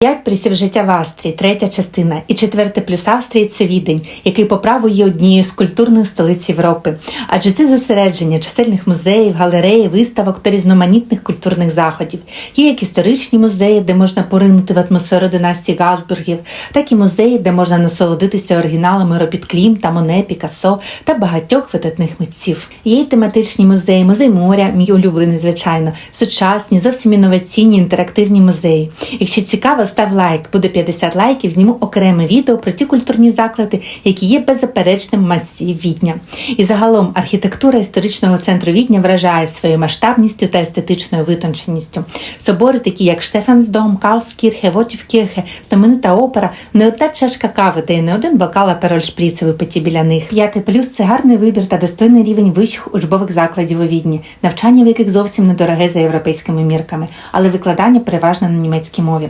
П'ять плюсів життя в Австрії, третя частина, і четверте плюс Австрії це відень, який по праву є однією з культурних столиць Європи. Адже це зосередження чисельних музеїв, галереї, виставок та різноманітних культурних заходів. Є як історичні музеї, де можна поринути в атмосферу династії Габсбургів, так і музеї, де можна насолодитися оригіналами робіт Клімта, Моне, Пікассо та багатьох видатних митців. Є й тематичні музеї, музей моря, мій улюблений, звичайно, сучасні, зовсім інноваційні інтерактивні музеї. Якщо цікаво, став лайк. Буде 50 лайків. Зніму окреме відео про ті культурні заклади, які є беззаперечним масі Відня. І загалом архітектура історичного центру Відня вражає своєю масштабністю та естетичною витонченістю. Собори, такі як Штефансдом, Карлскірхе, Вотівкірхе, знаменита опера, не одна чашка кави, та й не один бокал апероль шпріци випиті біля них. П'ятий плюс це гарний вибір та достойний рівень вищих учбових закладів у Відні, навчання в яких зовсім недороге за європейськими мірками, але викладання переважно на німецькій мові.